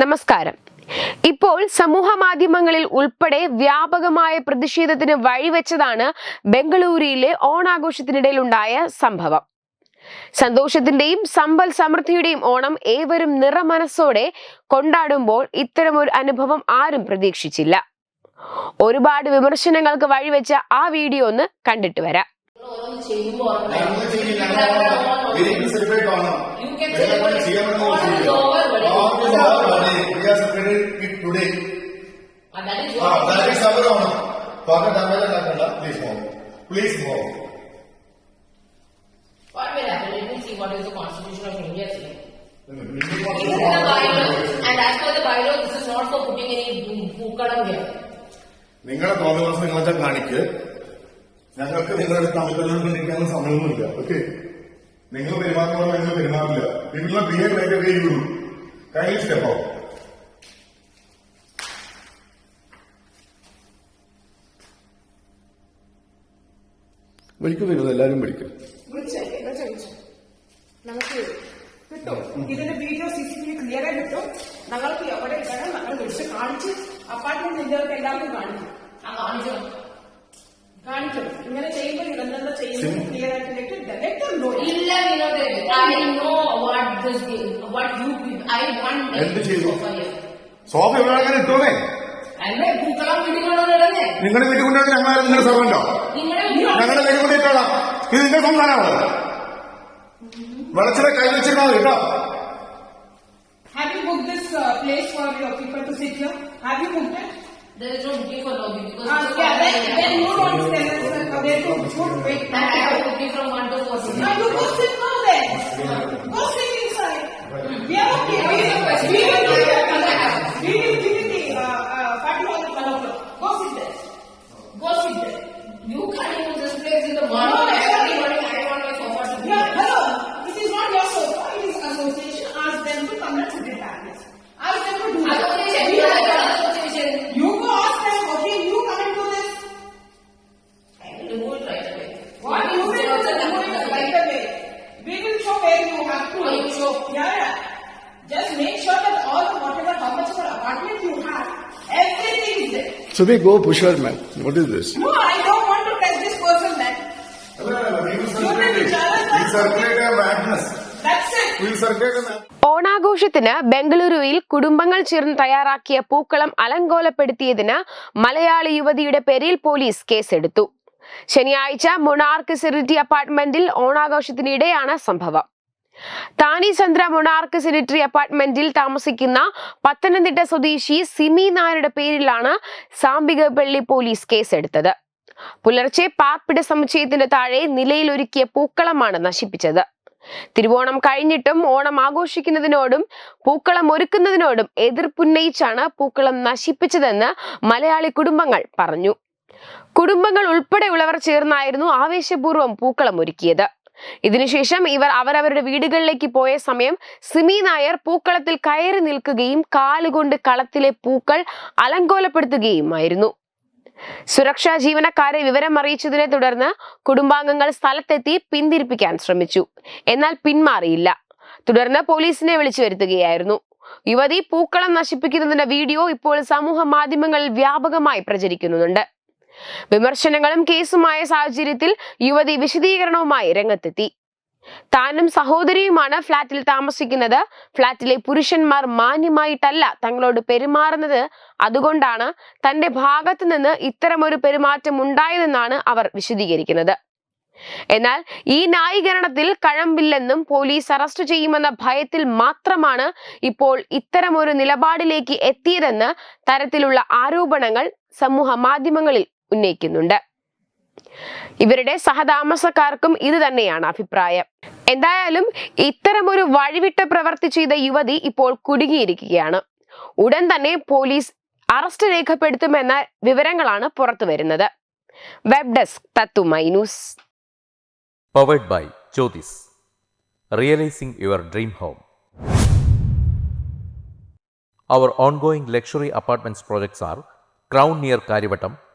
നമസ്കാരം. ഇപ്പോൾ സമൂഹ മാധ്യമങ്ങളിൽ ഉൾപ്പെടെ വ്യാപകമായ പ്രതിഷേധത്തിന് വഴിവെച്ചതാണ് ബംഗളൂരുവിലെ ഓണാഘോഷത്തിനിടയിലുണ്ടായ സംഭവം. സന്തോഷത്തിന്റെയും സമ്പൽ സമൃദ്ധിയുടെയും ഓണം ഏവരും നിറമനസ്സോടെ കൊണ്ടാടുമ്പോൾ ഇത്തരമൊരു അനുഭവം ആരും പ്രതീക്ഷിച്ചില്ല. ഒരുപാട് വിമർശനങ്ങൾക്ക് വഴിവെച്ച ആ വീഡിയോ ഒന്ന് കണ്ടിട്ട് വരാം. ഓരോന്ന് ചെയ്യുമ്പോ ഓർമ്മ ഞങ്ങൾ ചെയ്യില്ല എനിക്ക് സെലിബ്രേറ്റ് ആവണം You can വേറെ celebrate. ചെയ്യാമെന്ന് All is over, buddy. All is over, buddy. We are celebrating it today. And that is ആ, what that is our honor. പകരം ഡാമേജ് ഉണ്ടാക്കണ്ട please move please move what will happen. Let me see what is the constitution of India saying. It is in the bylaw, and as per the bylaw, this is not for putting any പൂക്കളം here. നിങ്ങളുടെ തോന്നുന്ന നിങ്ങളൊക്കെ കാണിക്ക് ഞങ്ങൾക്ക് നിങ്ങളുടെ Tamil Nadu കൊണ്ടിരിക്കാനുള്ള സമയമൊന്നുമില്ല. Okay നിങ്ങൾ പെരുമാറുമ്പോൾ ഞങ്ങൾ പെരുമാറില്ല. നിങ്ങൾ behave like way you kind step out വിളിക്കും. വരുന്നത് എല്ലാരും വിളിക്കും നമുക്ക് കിട്ടും. ഇതിന്റെ video C C T V clear ആയി കിട്ടും. ഞങ്ങൾക്ക് എവിടെ ഇടണം ഞങ്ങൾ വിളിച്ച് കാണിച്ച് അപ്പാർട്ട്മെന്റ് എല്ലാവർക്കും കാണിക്കും. ആ കാണിച്ചോ. കാണിക്കും ഇങ്ങനെ ചെയ്യുമ്പോൾ ഇതെന്താ ചെയ്യുന്നത്? ക്ലിയർ ആയിട്ട് ലെറ്റർ ഇല്ല വിനോദേ. Know what this what you people- I want എന്ത് ചെയ്തു? for you. സോഫ എവിടെ അങ്ങനെ ഇട്ടോന്നേ നിങ്ങളുടെ വീട്ടിൽ കൊണ്ടുവന്ന് ഞങ്ങൾ നിങ്ങളുടെ സർവന്റോ ഞങ്ങളുടെ വീട്ടിൽ കൊണ്ട് ഇട്ടോളാം ഇത് നിന്റെ സംസ്ഥാനമാണ് വെളച്ചിലെ കൈ വെച്ചിരുന്നോ കേട്ടോ. Have you book this place for your people to sit here have you book it There is no booking for lobby because uh, yeah, then, then you don't tell us uh, where to put wait. I have booking from 1 to four. No, you go sit now then. Go sit inside. We are okay. We are we So we go push her, man. What is this? No, I don't want to touch this person, man. ഓണാഘോഷത്തിന് ബംഗളൂരുവിൽ കുടുംബങ്ങൾ ചേർന്ന് തയ്യാറാക്കിയ പൂക്കളം അലങ്കോലപ്പെടുത്തിയതിന് മലയാളി യുവതിയുടെ പേരിൽ police കേസെടുത്തു. ശനിയാഴ്ച മൊണാർക്ക് സിറിറ്റി അപ്പാർട്ട്മെന്റിൽ ഓണാഘോഷത്തിനിടെയാണ് സംഭവം. താനി ചന്ദ്ര മൊണാർക്ക് സെനിറ്ററി അപ്പാർട്ട്മെന്റിൽ താമസിക്കുന്ന പത്തനംതിട്ട സ്വദേശി സിമി നായരുടെ പേരിലാണ് സാമ്പികപ്പള്ളി പോലീസ് കേസെടുത്തത്. പുലർച്ചെ പാർപ്പിട സമുച്ചയത്തിന്റെ താഴെ നിലയിൽ ഒരുക്കിയ പൂക്കളമാണ് നശിപ്പിച്ചത്. തിരുവോണം കഴിഞ്ഞിട്ടും ഓണം ആഘോഷിക്കുന്നതിനോടും പൂക്കളം ഒരുക്കുന്നതിനോടും എതിർപ്പുന്നയിച്ചാണ് പൂക്കളം നശിപ്പിച്ചതെന്ന് മലയാളി കുടുംബങ്ങൾ പറഞ്ഞു. കുടുംബങ്ങൾ ഉൾപ്പെടെയുള്ളവർ ചേർന്നായിരുന്നു ആവേശപൂർവം പൂക്കളം ഒരുക്കിയത്. ഇതിനുശേഷം ഇവർ അവരവരുടെ വീടുകളിലേക്ക് പോയ സമയം സിമി നായർ പൂക്കളത്തിൽ കയറി നിൽക്കുകയും കാലുകൊണ്ട് കളത്തിലെ പൂക്കൾ അലങ്കോലപ്പെടുത്തുകയുമായിരുന്നു. സുരക്ഷാ ജീവനക്കാരെ വിവരം അറിയിച്ചതിനെ തുടർന്ന് കുടുംബാംഗങ്ങൾ സ്ഥലത്തെത്തി പിന്തിരിപ്പിക്കാൻ ശ്രമിച്ചു. എന്നാൽ പിന്മാറിയില്ല. തുടർന്ന് പോലീസിനെ വിളിച്ചു വരുത്തുകയായിരുന്നു. യുവതി പൂക്കളം നശിപ്പിക്കുന്നതിന്റെ വീഡിയോ ഇപ്പോൾ സമൂഹ മാധ്യമങ്ങളിൽ വ്യാപകമായി പ്രചരിക്കുന്നുണ്ട്. വിമർശനങ്ങളും കേസുമായ സാഹചര്യത്തിൽ യുവതി വിശദീകരണവുമായി രംഗത്തെത്തി. താനും സഹോദരിയുമാണ് ഫ്ളാറ്റിൽ താമസിക്കുന്നത്. ഫ്ളാറ്റിലെ പുരുഷന്മാർ മാന്യമായിട്ടല്ല തങ്ങളോട് പെരുമാറുന്നത്. അതുകൊണ്ടാണ് തന്റെ ഭാഗത്തു നിന്ന് ഇത്തരമൊരു പെരുമാറ്റം ഉണ്ടായതെന്നാണ് അവർ വിശദീകരിക്കുന്നത്. എന്നാൽ ഈ ന്യായീകരണത്തിൽ കഴമ്പില്ലെന്നും പോലീസ് അറസ്റ്റ് ചെയ്യുമെന്ന ഭയത്തിൽ മാത്രമാണ് ഇപ്പോൾ ഇത്തരമൊരു നിലപാടിലേക്ക് എത്തിയതെന്ന് തരത്തിലുള്ള ആരോപണങ്ങൾ സമൂഹ മാധ്യമങ്ങളിൽ ഉന്നയിക്കുന്നുണ്ട്. ഇവരുടെ സഹതാമസക്കാർക്കും ഇത് തന്നെയാണ് അഭിപ്രായം. എന്തായാലും ഇത്തരമൊരു വഴിവിട്ട പ്രവർത്തി ചെയ്ത യുവതി ഇപ്പോൾ കുടുങ്ങിയിരിക്കുകയാണ്. ഉടൻ തന്നെ പോലീസ് അറസ്റ്റ് രേഖപ്പെടുത്തുമെന്ന വിവരങ്ങളാണ് പുറത്തു വരുന്നത്. വെബ് ഡെസ്ക് തത്തു മൈനൂസ് powered by Jyothis realising your dream home our ongoing luxury apartments projects are crown near luxury